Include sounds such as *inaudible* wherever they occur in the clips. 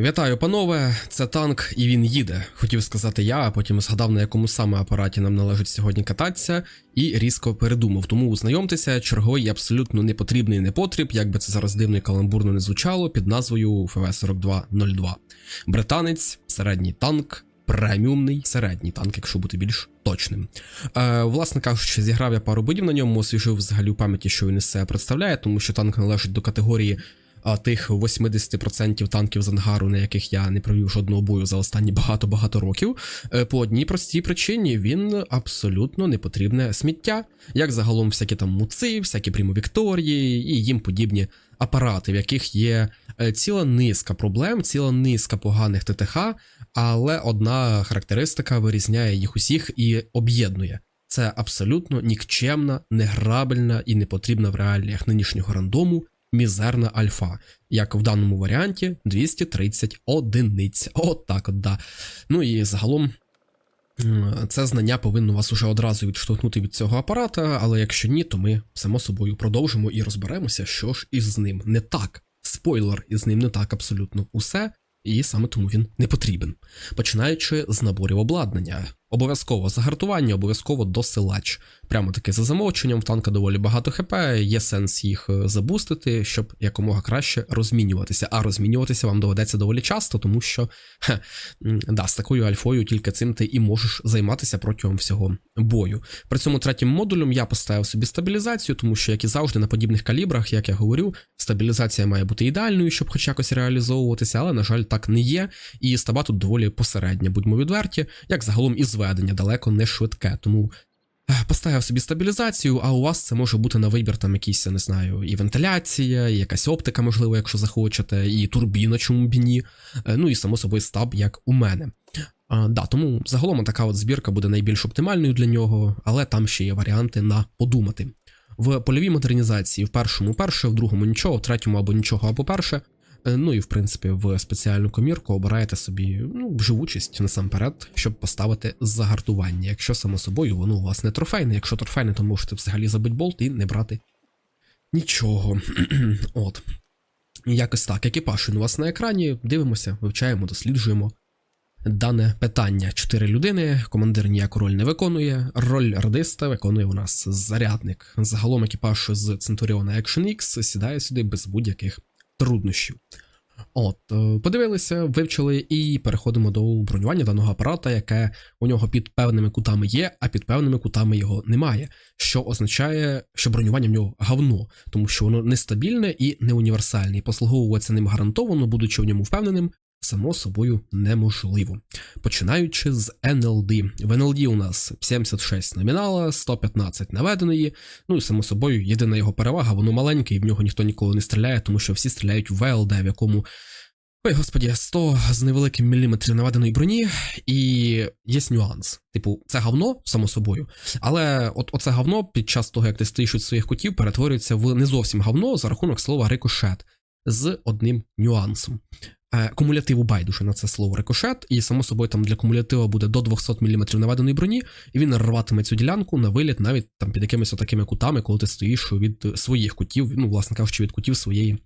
Вітаю, панове, це танк, і він їде. Хотів сказати я, а потім згадав, на якому саме апараті нам належить сьогодні кататися, і різко передумав. Тому знайомтеся, черговий абсолютно непотрібний непотріб, як би це зараз дивно і каламбурно не звучало, під назвою ФВ-4202. Британець, середній танк, преміумний середній танк, якщо бути більш точним. Е, власне кажучи, зіграв я пару боїв на ньому, освіжив взагалі у пам'яті, що він із себе представляє, тому що танк належить до категорії а, тих 80% танків з ангару, на яких я не провів жодного бою за останні багато-багато років. Е, По одній простій причині він абсолютно не потрібне сміття, як загалом всякі там муци, всякі прямо Вікторії і їм подібні апарати, в яких є е, ціла низка проблем, ціла низка поганих ТТХ, але одна характеристика вирізняє їх усіх і об'єднує. Це абсолютно нікчемна, неграбельна і непотрібна в реаліях нинішнього рандому мізерна альфа, як в даному варіанті 230 одиниць. От так от, да. Ну і загалом. Це знання повинно вас уже одразу відштовхнути від цього апарата, але якщо ні, то ми само собою продовжимо і розберемося, що ж із ним не так. Спойлер, із ним не так абсолютно усе, і саме тому він не потрібен. Починаючи з наборів обладнання. Обов'язково загартування, обов'язково досилач. Прямо таки за замовченням, в танка доволі багато ХП, є сенс їх е, забустити, щоб якомога краще розмінюватися. А розмінюватися вам доведеться доволі часто, тому що хе, да, з такою альфою тільки цим ти і можеш займатися протягом всього бою. При цьому третім модулем я поставив собі стабілізацію, тому що, як і завжди, на подібних калібрах, як я говорю, стабілізація має бути ідеальною, щоб хоч якось реалізовуватися, але, на жаль, так не є. І стаба тут доволі посередня, будьмо відверті, як загалом і зведення далеко не швидке. Тому е, поставив собі стабілізацію, а у вас це може бути на вибір там якийсь, я не знаю, і вентиляція, і якась оптика, можливо, якщо захочете, і турбіна, чому б ні. Е, Ну і само собою стаб, як у мене. А, да, тому загалом така от збірка буде найбільш оптимальною для нього, але там ще є варіанти на подумати. В польовій модернізації в першому перше, в другому нічого, в третьому або нічого, або перше. Е, Ну і в принципі в спеціальну комірку обираєте собі ну, живучість насамперед, щоб поставити загартування. Якщо само собою воно у вас не трофейне, якщо трофейне, то можете взагалі забити болт і не брати нічого. *clears throat* От. Якось так. Екіпаж у вас на екрані. Дивимося, вивчаємо, досліджуємо. Дане питання: чотири людини, командир ніяку роль не виконує. Роль радиста виконує у нас зарядник. Загалом екіпаж з Centurion Action X сідає сюди без будь-яких труднощів. От, е, подивилися, вивчили і переходимо до бронювання даного апарата, яке у нього під певними кутами є, а під певними кутами його немає. Що означає, що бронювання в нього говно, тому що воно нестабільне і не універсальне. І послуговуватися ним гарантовано, будучи в ньому впевненим, само собою неможливо. Починаючи з NLD. В NLD у нас 76 номінала, 115 наведеної. Ну і само собою, єдина його перевага, воно маленьке, і в нього ніхто ніколи не стріляє, тому що всі стріляють в ВЛД, в якому. Ой, господі, 100 з невеликим міліметрів наведеної броні, і є нюанс. Типу, це говно, само собою, але от оце говно під час того, як ти стоїш від своїх кутів, перетворюється в не зовсім говно за рахунок слова рикошет з одним нюансом. Е, Кумулятиву байдуже на це слово рикошет, і само собою там для кумулятива буде до 200 мм наведеної броні, і він рватиме цю ділянку на виліт навіть там під якимись такими кутами, коли ти стоїш від своїх кутів, ну, власне кажучи, від кутів своєї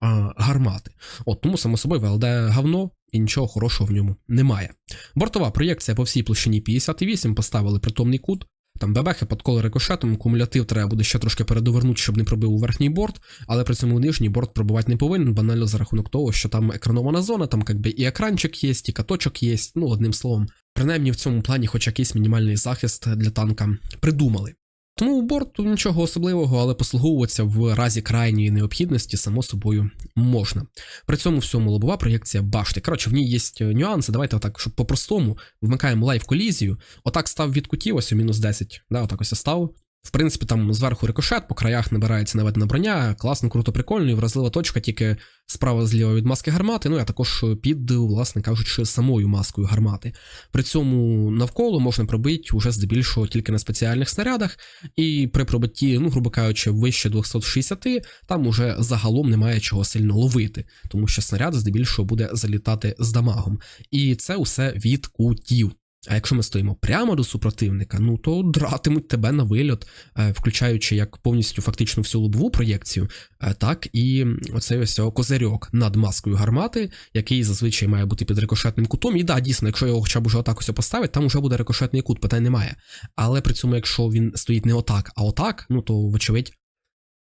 а, гармати. От тому, само собою, ВЛД говно і нічого хорошого в ньому немає. Бортова проєкція по всій площині 58 поставили притомний кут. Там бебехи подколи рикошетом, кумулятив треба буде ще трошки передовернути, щоб не пробив у верхній борт, але при цьому нижній борт пробивати не повинен, банально за рахунок того, що там екранована зона, там якби і екранчик є, і каточок є. Ну, одним словом, принаймні в цьому плані, хоч якийсь мінімальний захист для танка придумали. Тому у борту нічого особливого, але послуговуватися в разі крайньої необхідності, само собою, можна. При цьому всьому лобова проєкція башти. Коротше, в ній є нюанси. Давайте отак, щоб по-простому вмикаємо лайв колізію. Отак став від кутів, ось у мінус 10. Да, отак ось я став. В принципі, там зверху рикошет, по краях набирається наведена броня, класно, круто, прикольно, і вразлива точка тільки справа зліва від маски гармати, ну а також під, власне кажучи, самою маскою гармати. При цьому навколо можна пробити уже здебільшого тільки на спеціальних снарядах, і при пробитті, ну, грубо кажучи, вище 260, там уже загалом немає чого сильно ловити, тому що снаряд здебільшого буде залітати з дамагом. І це усе від кутів. А якщо ми стоїмо прямо до супротивника, ну то дратимуть тебе на вильот, е, включаючи як повністю фактично всю лобову проєкцію, е, так і оцей ось козирьок над маскою гармати, який зазвичай має бути під рикошетним кутом. І да, дійсно, якщо його хоча б уже отак ось поставить, там уже буде рикошетний кут, питань немає. Але при цьому, якщо він стоїть не отак, а отак, ну то вочевидь.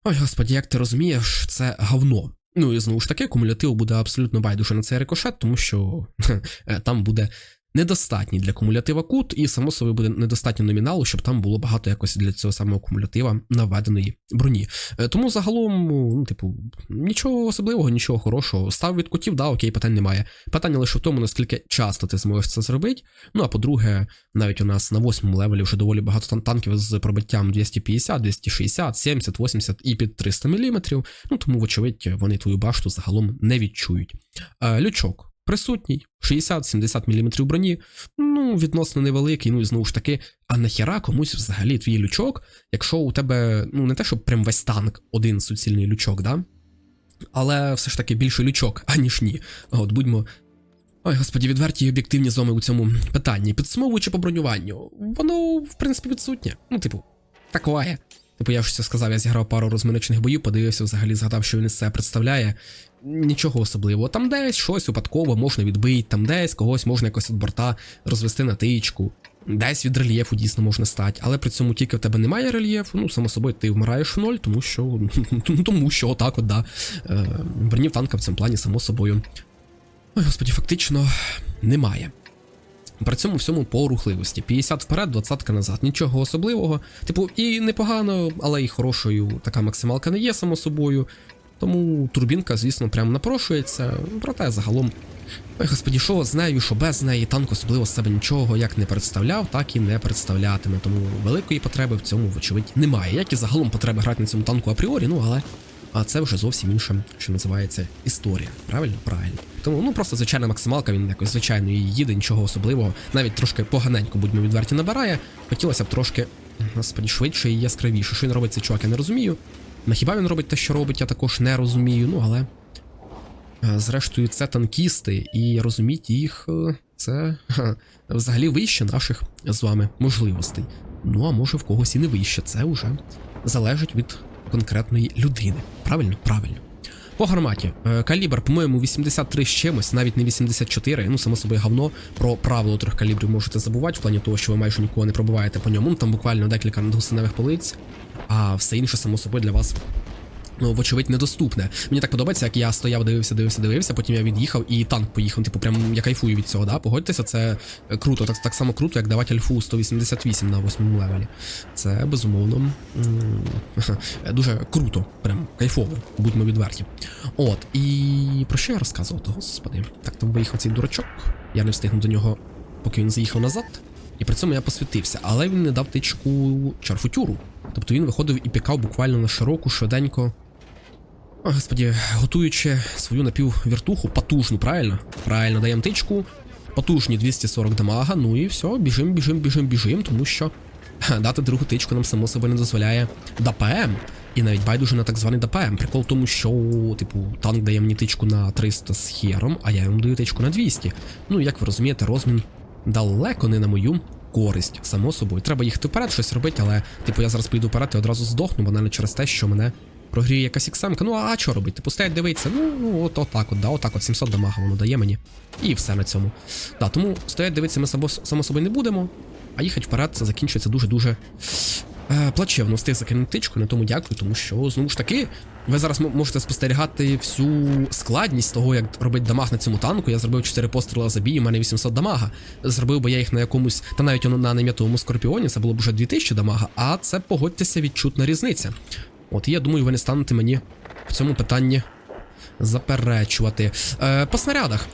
Ой, господі, як ти розумієш, це говно. Ну і знову ж таки, кумулятив буде абсолютно байдуже на цей рикошет, тому що *laughs* е, там буде недостатній для кумулятива кут, і само собою буде недостатньо номіналу, щоб там було багато якось для цього самого кумулятива наведеної броні. Е, Тому загалом, ну, типу, нічого особливого, нічого хорошого. Став від кутів, да, окей, питань немає. Питання лише в тому, наскільки часто ти зможеш це зробити. Ну а по-друге, навіть у нас на восьмому левелі вже доволі багато танків з пробиттям 250, 260, 70, 80 і під 300 мм. Ну тому, вочевидь, вони твою башту загалом не відчують. Е, Лючок. Присутній 60-70 мм броні, ну відносно невеликий. Ну і знову ж таки, а нахіра комусь взагалі твій лючок, якщо у тебе ну не те, щоб прям весь танк один суцільний лючок, да? Але все ж таки більше лючок, *laughs* аніж ні. От будьмо. Ой, господі, відверті і об'єктивні з вами у цьому питанні. Підсумовуючи по бронюванню, воно, в принципі, відсутнє. Ну, типу, такое. Типу, я це сказав, я зіграв пару розминочних боїв, подивився, взагалі згадав, що він із себе представляє. Нічого особливого. Там десь щось випадково можна відбити, там десь когось можна якось від борта розвести на тичку, десь від рельєфу дійсно можна стати, але при цьому тільки в тебе немає рельєфу, ну, само собою, ти вмираєш в ноль, тому що ну, *laughs* тому що отак от, да. Е, Бронів танка в цьому плані, само собою. Ой, господі, фактично немає. При цьому всьому по рухливості. 50 вперед, 20 назад. Нічого особливого. Типу, і непогано, але і хорошою така максималка не є, само собою. Тому турбінка, звісно, прям напрошується. Проте загалом. Ой, господі, що з нею, що без неї, танк особливо з себе нічого як не представляв, так і не представлятиме. Тому великої потреби в цьому, вочевидь, немає. Як і загалом потреби грати на цьому танку апріорі, ну але. А це вже зовсім інша, що називається історія. Правильно? Правильно. Тому ну просто звичайна максималка, він якось звичайно їде, нічого особливого. Навіть трошки поганенько, будьмо відверті, набирає. Хотілося б трошки, господі, швидше і яскравіше. Що він робить цей чувак, я не розумію. На хіба він робить те, що робить, я також не розумію. Ну але. е, Зрештою, це танкісти, і розуміти їх е, це взагалі вище наших з вами можливостей. Ну а може в когось і не вище. Це вже залежить від конкретної людини. Правильно? Правильно. По гарматі. Е, Калібр, по-моєму, 83 з чимось, навіть не 84. Ну, само собою говно. Про правило трьох калібрів можете забувати, в плані того, що ви майже нікого не пробиваєте по ньому. Ну, там буквально декілька надгусеневих полиць, а все інше, само собою, для вас. Ну, вочевидь, недоступне. Мені так подобається, як я стояв, дивився, дивився, дивився, потім я від'їхав і танк поїхав. Типу, прям я кайфую від цього, да? Погодьтеся, це е, круто. Так, так само круто, як давати альфу 188 на восьмому левелі. Це безумовно м, дуже круто, прям кайфово, будьмо відверті. От, і про що я розказував, господи? Так, там виїхав цей дурачок. Я не встигнув до нього, поки він заїхав назад. І при цьому я посвітився, але він не дав тичку чарфутюру. Тобто він виходив і пікав буквально на широку, швиденько. Господі, готуючи свою напіввіртуху, потужну, правильно? Правильно, даємо тичку. Потужні 240 дамага, ну і все, біжим, біжим, біжим, біжим, тому що дати другу тичку нам само собою не дозволяє ДПМ. І навіть байдуже на так званий ДПМ. Прикол в тому, що, типу, танк дає мені тичку на 300 з хером, а я йому даю тичку на 200. Ну, як ви розумієте, розмін далеко не на мою користь, само собою. Треба їхати вперед, щось робити, але, типу, я зараз поїду вперед і одразу здохну, банально через те, що мене прогріє якась іксемка. Ну а що робити? Стоять дивитися, ну, ну от отак от, да, отак от 700 дамага воно дає мені. І все на цьому. Да, тому стоять дивитися ми само, собою не будемо, а їхати вперед це закінчується дуже-дуже е, плачевно. Встиг закинути тичку, на тому дякую, тому що, знову ж таки, ви зараз можете спостерігати всю складність того, як робить дамаг на цьому танку. Я зробив 4 постріли за бій, у мене 800 дамага. Зробив би я їх на якомусь, та навіть на нам'ятовому скорпіоні, це було б вже 2000 дамага, а це погодьтеся відчутна різниця. От і я думаю, ви не станете мені в цьому питанні заперечувати. Е, по снарядах.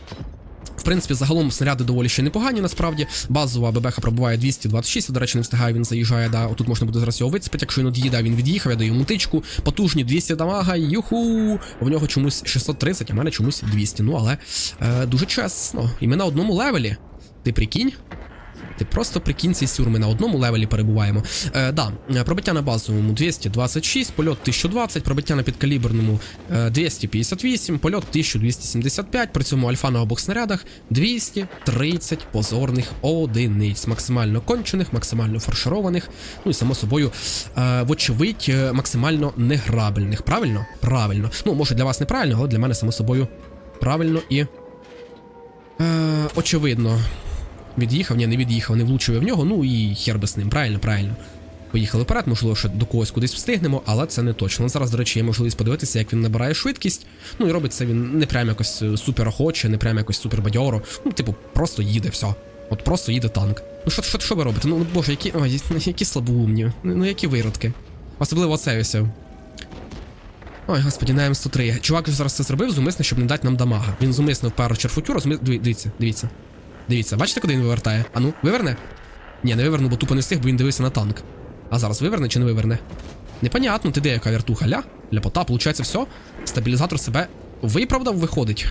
В принципі, загалом снаряди доволі ще непогані, насправді. Базова ББХ пробуває 226, до речі, не встигає, він заїжджає, да. Отут можна буде зараз його вицепити, якщо він од'їде, він від'їхав, я даю йому тичку. Потужні 200 дамага, юху! В нього чомусь 630, а в мене чомусь 200. Ну, але е, дуже чесно. І ми на одному левелі. Ти прикинь? Ти просто прикинь ці сюр, ми на одному левелі перебуваємо. Е, да, е, пробиття на базовому 226, польот 1020, пробиття на підкаліберному е, 258, польот 1275, при цьому альфа на обох снарядах 230 позорних одиниць, максимально кончених, максимально фаршированих, ну і само собою, е, вочевидь, е, максимально неграбельних. Правильно? Правильно. Ну, може для вас неправильно, але для мене само собою правильно і. Е, очевидно. Від'їхав, ні, не від'їхав, не влучив в нього, ну і хер би з ним, правильно, правильно. Поїхали вперед, можливо, ще до когось кудись встигнемо, але це не точно. Зараз, до речі, є можливість подивитися, як він набирає швидкість. Ну і робить це він не прям якось е, супер охоче, не прям якось супер бадьоро. Ну, типу, просто їде все. От просто їде танк. Ну що, що, що ви робите? Ну боже, які. Ой, які слабоумні. Ну, ну які виродки. Особливо оцей ось. Ой, господі, на М103. Чувак зараз це зробив зумисно, щоб не дати нам дамага. Він зумисно вперед черфутюру, зумис... Дивіться, дивіться. Дивіться, бачите, куди він вивертає? А ну, виверне? Ні, не виверну, бо тупо не встиг, бо він дивився на танк. А зараз виверне чи не виверне? Непонятно, ти де яка вертуха? Ля? Ляпота, получається, все. Стабілізатор себе виправдав, виходить.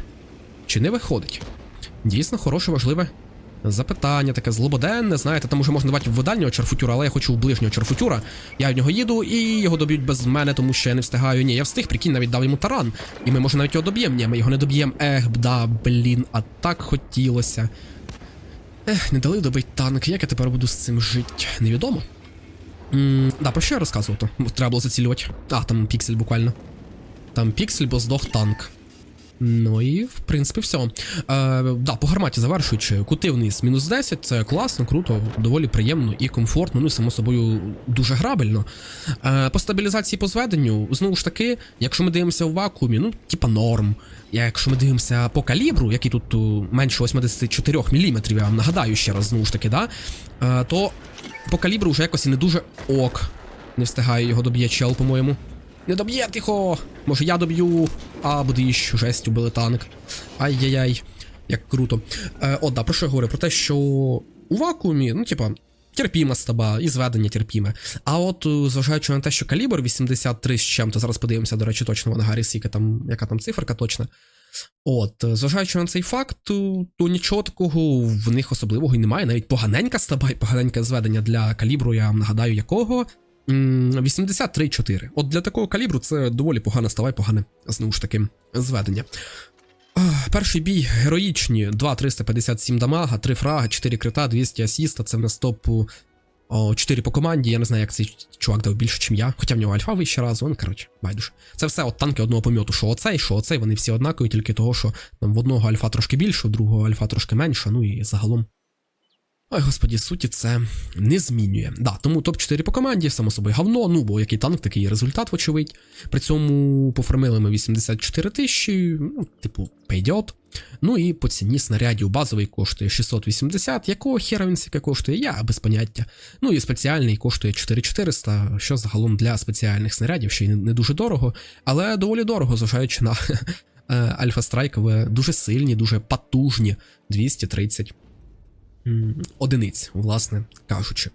Чи не виходить? Дійсно, хороше, важливе запитання, таке злободенне. Знаєте, там уже можна давати в дальнього черфутюра, але я хочу в ближнього черфутюра. Я в нього їду і його доб'ють без мене, тому що я не встигаю. Ні, я встиг, прикинь, навіть дав йому таран. І ми може навіть його доб'ємо. Ні, ми його не доб'ємо. Ех, да, блін, а так хотілося. Ех, не дали добить танк. Як я тепер буду з цим жити? Невідомо. М, да, про що я розказував то? Треба було зацілювати. А, там піксель буквально. Там піксель, бо здох танк. Ну і в принципі все. Е, да, по гарматі завершуючи, кути вниз мінус 10, це класно, круто, доволі приємно і комфортно, ну і само собою дуже грабельно. Е, по стабілізації по зведенню, знову ж таки, якщо ми дивимося в вакуумі, ну, типа норм. Якщо ми дивимося по калібру, який тут менше 84 мм, я вам нагадаю ще раз, знову ж таки, да, е, то по калібру вже якось і не дуже ок. Не встигаю його доб'є чел, по-моєму. Не доб'є, тихо! Може я доб'ю. А, буде жесть, убили танк. Ай-яй-яй, як круто. Е, от, да, про що я говорю? Про те, що у вакуумі, ну, типа, терпіма стаба, і зведення терпіме. А от, е, зважаючи на те, що калібр 83 з чим-то, зараз подивимося, до речі, точно в ангарі, скільки там, яка там циферка точна. От, е, зважаючи на цей факт, то, то нічого такого в них особливого і немає. Навіть поганенька стаба і поганеньке зведення для калібру, я вам нагадаю, якого. М, 83,4. От для такого калібру це доволі погана става і погане, знову ж таки, зведення. Перший бій героїчні: 2,357 дамага, 3 фрага, 4 крита, 200 асіста. Це в нас топ 4 по команді. Я не знаю, як цей чувак дав більше, ніж я. Хоча в нього альфа вище разу, ну коротше, байдуже. Це все от танки одного поміту, що оцей, що оцей, вони всі однакові, тільки того, що там в одного альфа трошки більше, в другого альфа трошки менше, ну і загалом. Ой, господі, суті, це не змінює. Да, тому топ-4 по команді, само собою, говно, ну, бо який танк, такий результат, вочевидь. При цьому пофармили ми 84 тисячі, ну, типу, пойдет. Ну і по ціні снарядів базовий коштує 680, якого хера він сяке коштує, я без поняття. Ну і спеціальний коштує 4400, що загалом для спеціальних снарядів ще й не- дуже дорого, але доволі дорого, зважаючи на *laughs* е, Альфа Страйкове, дуже сильні, дуже потужні 230 м, одиниць, власне кажучи.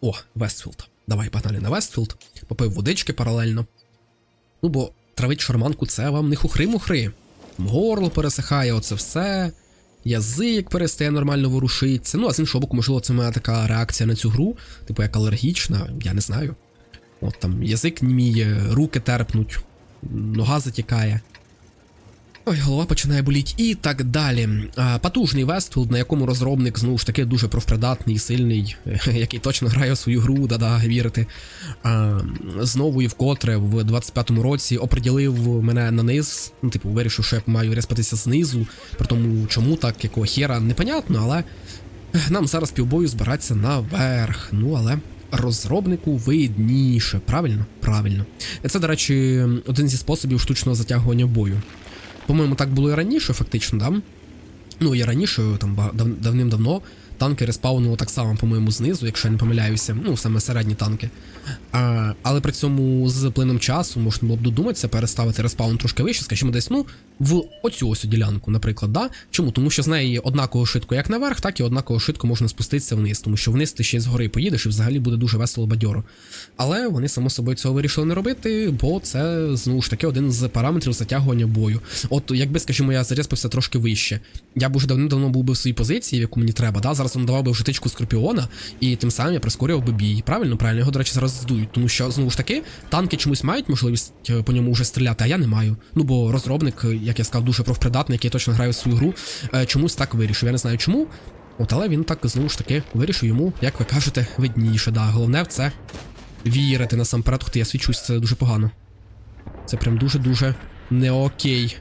О, Вестфілд. Давай погнали на Вестфілд. Попив водички паралельно. Ну, бо травить шарманку це вам не хухри-мухри. Горло пересихає, оце все. Язик перестає нормально ворушитися. Ну, а з іншого боку, можливо, це моя така реакція на цю гру, типу як алергічна, я не знаю. От там язик німіє, руки терпнуть, нога затікає. Ой, голова починає боліти і так далі. Потужний Вестфілд, на якому розробник знову ж таки дуже профпридатний, сильний, *laughs* який точно грає у свою гру, да-да, вірити. Знову і вкотре в 25-му році оприділив мене на низ. Ну, типу, вирішив, що я маю респатися знизу. При тому, чому так, якого хера, непонятно, але нам зараз півбою збиратися наверх. Ну, але. Розробнику видніше, правильно? Правильно. Це, до речі, один зі способів штучного затягування бою. По-моєму, так було і раніше, фактично, да? Ну, і раніше, там давним-давно, танки респаунили так само, по-моєму, знизу, якщо я не помиляюся, ну, саме середні танки. А, але при цьому з плином часу можна було б додуматися переставити респаун трошки вище, скажімо, десь, ну, в оцю ось ділянку, наприклад. Да? Чому? Тому що з неї однаково швидко як наверх, так і однаково швидко можна спуститися вниз, тому що вниз ти ще згори поїдеш і взагалі буде дуже весело бадьоро. Але вони само собою цього вирішили не робити, бо це знову ж таки один з параметрів затягування бою. От якби, скажімо, я зареспився трошки вище. Я б уже давним-давно був би в своїй позиції, в яку мені треба. Да? Зараз він давав би вже тичку скорпіона, і тим самим я прискорював би бій. Правильно, правильно, його, до речі, зараз здують, тому що знову ж таки танки чомусь мають можливість е, по ньому вже стріляти, а я не маю. Ну бо розробник, як я сказав, дуже профпридатний, який точно грає в свою гру, е, чомусь так вирішив. Я не знаю чому. От, але він так знову ж таки вирішив йому, як ви кажете, видніше. Да. Головне в це вірити насамперед. Ух я свічусь, це дуже погано. Це прям дуже-дуже не окей.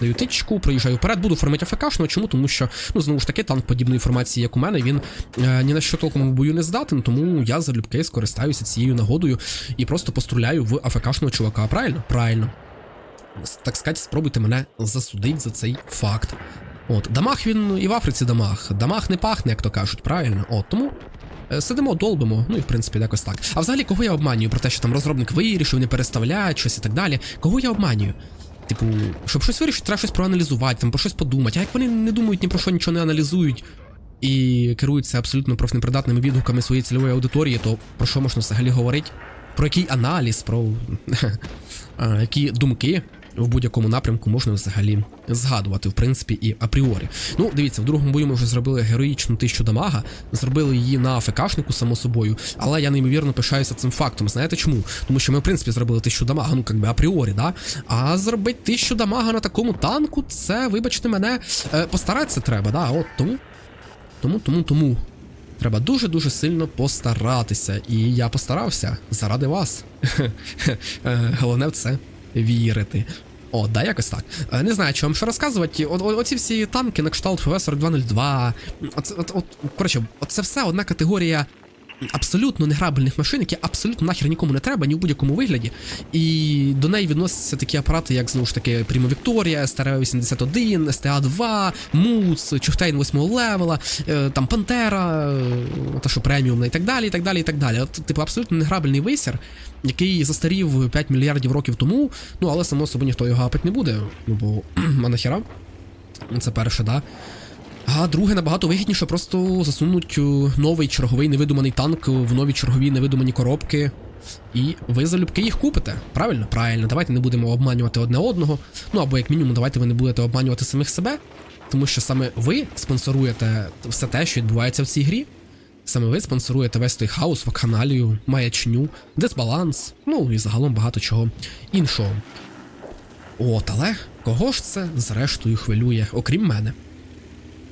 Даю тичку, проїжджаю вперед, буду формити АФКшного. Чому? Тому що, ну, знову ж таки, танк подібної формації, як у мене, він е, ні на що толком в бою не здатен, тому я залюбки скористаюся цією нагодою і просто поструляю в АФКшного чувака. Правильно? Правильно. Так сказати, спробуйте мене засудити за цей факт. От, дамаг він і в Африці дамаг. Дамаг не пахне, як то кажуть, правильно? От, тому Е, Сидимо, долбимо, ну і в принципі якось так. А взагалі, кого я обманюю про те, що там розробник вирішив, не переставляють щось і так далі. Кого я обманюю? Типу, щоб щось вирішити, треба щось проаналізувати, там про щось подумати. А як вони не думають ні про що нічого не аналізують і керуються абсолютно профнепридатними відгуками своєї цільової аудиторії, то про що можна взагалі говорити? Про який аналіз, про *laughs* які думки в будь-якому напрямку можна взагалі згадувати, в принципі, і апріорі. Ну, дивіться, в другому бою ми вже зробили героїчну тисячу дамага, зробили її на АФКшнику, само собою, але я неймовірно пишаюся цим фактом. Знаєте чому? Тому що ми, в принципі, зробили тисячу дамага, ну як би апріорі, да? А зробити тисячу дамага на такому танку, це, вибачте мене, е, постаратися треба, да? От тому. Тому, тому, тому. Треба дуже-дуже сильно постаратися. І я постарався заради вас. *laughs* Е, Головне в це вірити. О, да, якось так. Е, Не знаю, що вам ще розказувати. О, о, оці всі танки на кшталт ФВ-4202. От, от, от, коротше, це все одна категорія абсолютно неграбельних машин, які абсолютно нахер нікому не треба, ні в будь-якому вигляді. І до неї відносяться такі апарати, як знову ж таки Primo Victoria, STR-81, STA-2, Муц, Чухтейн 8 левела, е, там Пантера, е, та що преміумна і так далі, і так далі, і так далі. От, типу, абсолютно неграбельний висір, який застарів 5 мільярдів років тому, ну але само собою ніхто його гапати не буде. Ну бо *clears throat* а нахіра? Це перше, да. А друге, набагато вигідніше просто засунуть е, новий черговий невидуманий танк в нові чергові невидумані коробки. І ви залюбки їх купите. Правильно? Правильно, давайте не будемо обманювати одне одного. Ну або як мінімум, давайте ви не будете обманювати самих себе. Тому що саме ви спонсоруєте все те, що відбувається в цій грі. Саме ви спонсоруєте весь той хаос, вакханалію, маячню, дисбаланс, ну і загалом багато чого іншого. От, але кого ж це зрештою хвилює, окрім мене?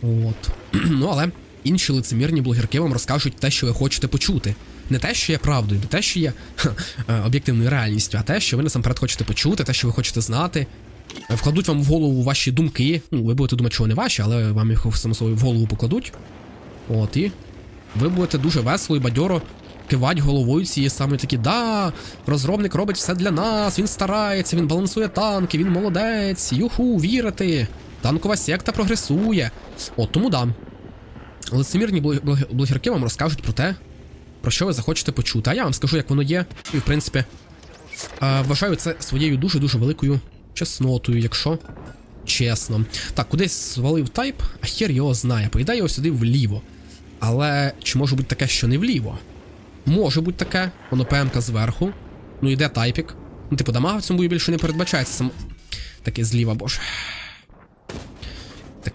От. *clears throat* ну але інші лицемірні блогерки вам розкажуть те, що ви хочете почути. Не те, що є правдою, не те, що є *laughs* ха, е, об'єктивною реальністю, а те, що ви насамперед хочете почути, те, що ви хочете знати. Е, Вкладуть вам в голову ваші думки. Ну, ви будете думати, що вони ваші, але вам їх само собою в голову покладуть. От, і ви будете дуже весело і бадьоро кивати головою цієї саме такі, да, розробник робить все для нас, він старається, він балансує танки, він молодець, юху, вірити. Танкова секта прогресує. От тому да. Лицемірні блог- блог- блогерки вам розкажуть про те, про що ви захочете почути. А я вам скажу, як воно є. І в принципі, е, вважаю це своєю дуже-дуже великою чеснотою, якщо чесно. Так, кудись свалив тайп, а хер його знає. По ідеї, його сюди вліво. Але чи може бути таке, що не вліво? Може бути таке, воно ПМК зверху. Ну іде тайпік. Ну, типу, дамага в цьому бою більше не передбачається. Сам... Таке зліва, боже.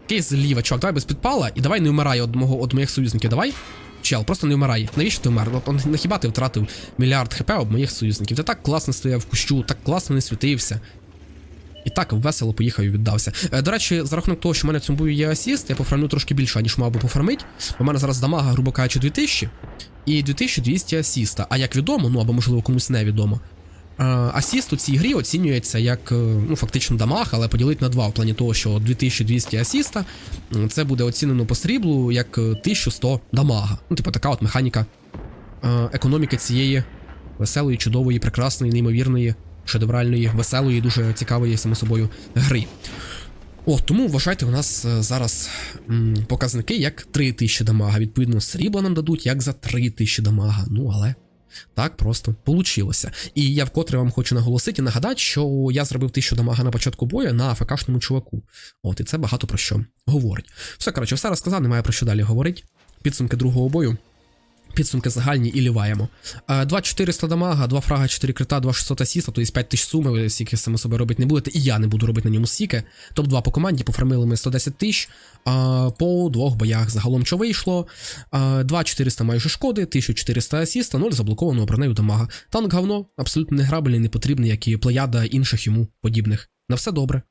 Такий зліва, чувак, давай без підпала і давай не вмирай од од моїх союзників. Давай. Чел, просто не вмирай. Навіщо ти вмер? От, на хіба ти втратив мільярд хп об моїх союзників? Ти так класно стояв в кущу, так класно не світився. І так весело поїхав і віддався. Е, до речі, за рахунок того, що в мене в цьому бою є асіст, я пофармлю трошки більше, ніж мав би пофармить. У мене зараз дамага, грубо кажучи, 2000 і 2200 асіста. А як відомо, ну або можливо комусь не відомо. Е, Асіст у цій грі оцінюється як е, ну, фактично дамаг, але поділити на два в плані того, що 2200 асіста це буде оцінено по сріблу як е, 1100 дамага. Ну, типу, така от механіка е, економіки цієї веселої, чудової, прекрасної, неймовірної, шедевральної, веселої, дуже цікавої само собою гри. О, тому вважайте, у нас е, зараз м, показники як 3000 дамага. Відповідно, срібла нам дадуть як за 3000 дамага. Ну, але Так просто получилося. І я вкотре вам хочу наголосити і нагадати, що я зробив тисячу дамага на початку бою на АФКшному чуваку. От, і це багато про що говорить. Все, коротше, все розказав, немає про що далі говорити. Підсумки другого бою. Підсумки загальні і ліваємо. Е, 2400 дамага, 2 фрага, 4 крита, 2600 асіста, тобто 5000 суми, ви стільки саме себе робити не будете, і я не буду робити на ньому стільки. Топ-2 по команді, пофармили ми 110 тисяч по двох боях. Загалом що вийшло? 2400 майже шкоди, 1400 асіста, 0 заблокованого бронею дамага. Танк говно, абсолютно неграбельний, непотрібний, як і плеяда інших йому подібних. На все добре.